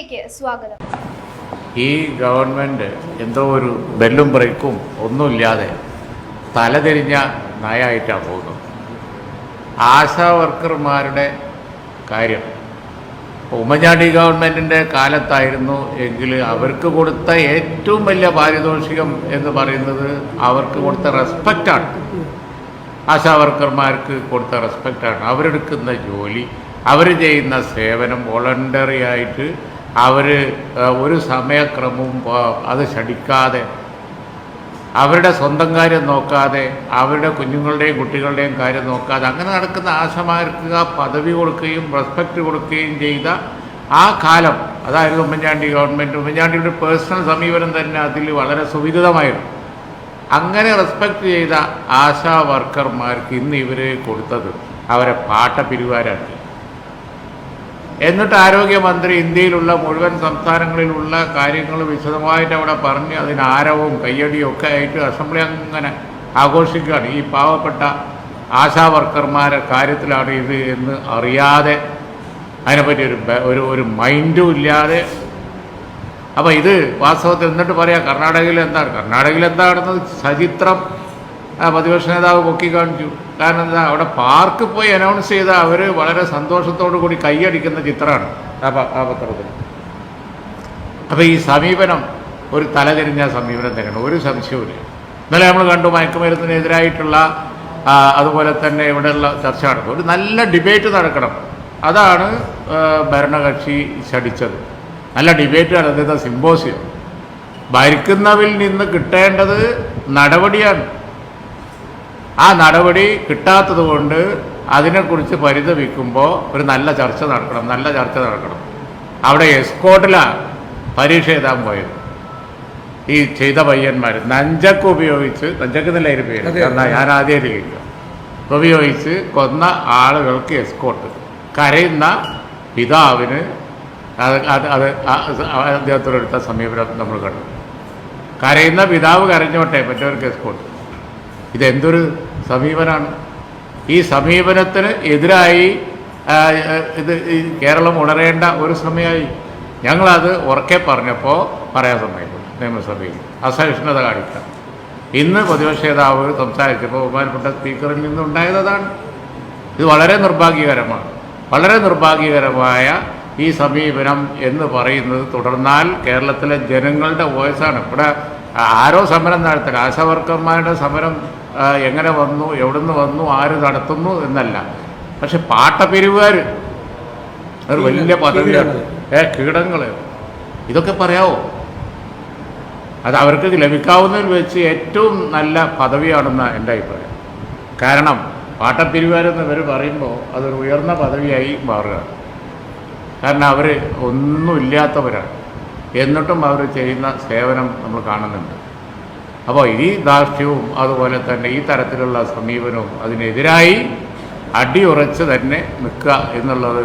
ന്യൂസിലേക്ക് സ്വാഗതം. ഈ ഗവൺമെന്റ് എന്തോ ഒരു ബെല്ലും ബ്രേക്കും ഒന്നുമില്ലാതെ തലതിരിഞ്ഞ നയമായിട്ടാണ് പോകുന്നത്. ആശാ വർക്കർമാരുടെ കാര്യം. ഉമ്മൻചാണ്ടി ഗവൺമെന്റിന്റെ കാലത്തായിരുന്നു എങ്കിൽ അവർക്ക് കൊടുത്ത ഏറ്റവും വലിയ പാരിതോഷികം എന്ന് പറയുന്നത് അവർക്ക് കൊടുത്ത റെസ്പെക്റ്റാണ്. ആശാ വർക്കർമാർക്ക് കൊടുത്ത റെസ്പെക്റ്റാണ്. അവരെടുക്കുന്ന ജോലി അവർ ചെയ്യുന്ന സേവനം വോളണ്ടറി ആയിട്ട് അവർ ഒരു സമയക്രമവും അത് ക്ഷണിക്കാതെ അവരുടെ സ്വന്തം കാര്യം നോക്കാതെ അവരുടെ കുഞ്ഞുങ്ങളുടെയും കുട്ടികളുടെയും കാര്യം നോക്കാതെ അങ്ങനെ നടക്കുന്ന ആശമാർക്ക് പദവി കൊടുക്കുകയും റെസ്പെക്റ്റ് കൊടുക്കുകയും ചെയ്ത ആ കാലം അതായിരുന്നു ഉമ്മൻചാണ്ടി ഗവൺമെന്റ് ഉമ്മൻചാണ്ടിയുടെ പേഴ്സണൽ സമീപനം തന്നെ അതിൽ വളരെ സുവിദിതമായിരുന്നു. അങ്ങനെ റെസ്പെക്റ്റ് ചെയ്ത ആശാ വർക്കർമാർക്ക് ഇന്ന് ഇവർ കൊടുത്തത് അവരെ പാട്ട പിരിവാരാക്കി. എന്നിട്ട് ആരോഗ്യമന്ത്രി ഇന്ത്യയിലുള്ള മുഴുവൻ സംസ്ഥാനങ്ങളിലുള്ള കാര്യങ്ങൾ വിശദമായിട്ട് അവിടെ പറഞ്ഞ് അതിന് ആരവും കയ്യടിയും ഒക്കെ ആയിട്ട് അസംബ്ലി അങ്ങനെ ആഘോഷിക്കുകയാണ്. ഈ പാവപ്പെട്ട ആശാ വർക്കർമാരുടെ കാര്യത്തിലാണ് ഇത് എന്ന് അറിയാതെ അതിനെപ്പറ്റി ഒരു ഒരു ഒരു മൈൻഡും ഇല്ലാതെ. അപ്പോൾ ഇത് വാസ്തവത്തിൽ എന്നിട്ട് പറയാം കർണാടകയിൽ എന്താണ്? കർണാടകയിൽ എന്താണെന്ന് സചിത്രം പ്രതിപക്ഷ നേതാവ് പൊക്കി കാണിച്ചു. കാരണം എന്താ അവിടെ പാർക്ക് പോയി അനൗൺസ് ചെയ്ത അവർ വളരെ സന്തോഷത്തോടു കൂടി കൈയടിക്കുന്ന ചിത്രമാണ് ആ പത്രത്തിൽ. അപ്പോൾ ഈ സമീപനം ഒരു തലതിരിഞ്ഞ സമീപനം തന്നെയാണ്. ഒരു സംശയവുമില്ല. ഇന്നലെ നമ്മൾ കണ്ടു മയക്കുമരുന്നിനെതിരായിട്ടുള്ള അതുപോലെ തന്നെ ഇവിടെയുള്ള ചർച്ച നടക്കും ഒരു നല്ല ഡിബേറ്റ് നടക്കണം. അതാണ് ഭരണകക്ഷി ശടിച്ചത് നല്ല ഡിബേറ്റ് നടത്തുന്ന സിമ്പോസിയം ഭരിക്കുന്നവിൽ നിന്ന് കിട്ടേണ്ടത് നടപടിയാണ്. ആ നടപടി കിട്ടാത്തത് കൊണ്ട് അതിനെക്കുറിച്ച് പരിതപിക്കുമ്പോൾ ഒരു നല്ല ചർച്ച നടക്കണം നല്ല ചർച്ച നടക്കണം. അവിടെ എസ്കോട്ടിലാണ് പരീക്ഷ എഴുതാൻ പോയത്. ഈ ചെയ്ത പയ്യന്മാർ നഞ്ചക്ക് ഉപയോഗിച്ച് നഞ്ചക്ക് എന്നല്ല പേര് എന്നാൽ ഞാൻ ആദ്യം കേൾക്കുക. ഉപയോഗിച്ച് കൊന്ന ആളുകൾക്ക് എസ്കോട്ട് കരയുന്ന പിതാവിന് അത് അത് അത് അദ്ദേഹത്തോടെ അദ്ദേഹത്തോടെടുത്ത സമീപനം നമ്മൾ കണ്ടു. കരയുന്ന പിതാവ് കരഞ്ഞോട്ടെ മറ്റവർക്ക് എസ്കോട്ട്? ഇതെന്തൊരു സമീപനമാണ് ഈ സമീപനത്തിന് എതിരായി ഇത് കേരളം ഉണരേണ്ട ഒരു സമയമായി. ഞങ്ങളത് ഉറക്കെ പറഞ്ഞപ്പോൾ പറയാൻ സമ്മതിക്കും നിയമസഭയിൽ. അസഹിഷ്ണുത കാണിക്കാം. ഇന്ന് പ്രതിപക്ഷ നേതാവ് സംസാരിച്ചപ്പോൾ ബഹുമാനപ്പെട്ട സ്പീക്കറിൽ നിന്നുണ്ടായതാണ് ഇത് വളരെ നിർഭാഗ്യകരമാണ്. വളരെ നിർഭാഗ്യകരമായ ഈ സമീപനം എന്ന് പറയുന്നത് തുടർന്നാൽ കേരളത്തിലെ ജനങ്ങളുടെ വോയിസാണ്. ഇവിടെ ആരോ സമരം നടത്തില്ല ആശാവർക്കർമാരുടെ സമരം എങ്ങനെ വന്നു എവിടുന്ന് വന്നു ആര് നടത്തുന്നു എന്നല്ല. പക്ഷെ പാട്ട പാട്ടപ്പിരിവുകാർ ഒരു വലിയ പദവിയാണ്. ഏ കീടങ്ങൾ ഇതൊക്കെ പറയാവോ? അത് അവർക്ക് ലഭിക്കാവുന്നതിൽ വെച്ച് ഏറ്റവും നല്ല പദവിയാണെന്ന് എന്റെ അഭിപ്രായം. കാരണം പാട്ടപ്പിരിവാരെന്ന് ഇവർ പറയുമ്പോൾ അതൊരു ഉയർന്ന പദവിയായി മാറുകയാണ് കാരണം അവർ ഒന്നുമില്ലാത്തവരാണ്. എന്നിട്ടും അവർ ചെയ്യുന്ന സേവനം നമ്മൾ കാണുന്നുണ്ട്. അപ്പോൾ ഈ ധാർഷ്ട്യവും അതുപോലെ തന്നെ ഈ തരത്തിലുള്ള സമീപനവും അതിനെതിരായി അടിയുറച്ച് തന്നെ നിൽക്കുക എന്നുള്ളത്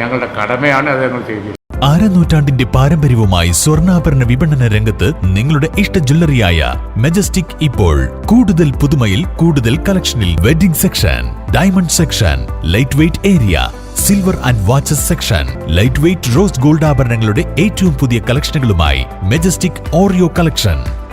ഞങ്ങളുടെ കടമയാണ്. അത് ഞങ്ങൾ ചെയ്തിരിക്കുന്നത്. അരനൂറ്റാണ്ടിന്റെ പാരമ്പര്യവുമായി സ്വർണാഭരണ വിപണന രംഗത്ത് നിങ്ങളുടെ ഇഷ്ട ജ്വല്ലറിയായ മെജസ്റ്റിക് ഇപ്പോൾ കൂടുതൽ പുതുമയിൽ കൂടുതൽ കളക്ഷനിൽ wedding section diamond section light weight area silver and watches section light weight rose gold ആഭരണങ്ങളുടെ ഏറ്റവും പുതിയ കളക്ഷനുകളുമായി മെജസ്റ്റിക് ഓറിയോ കളക്ഷൻ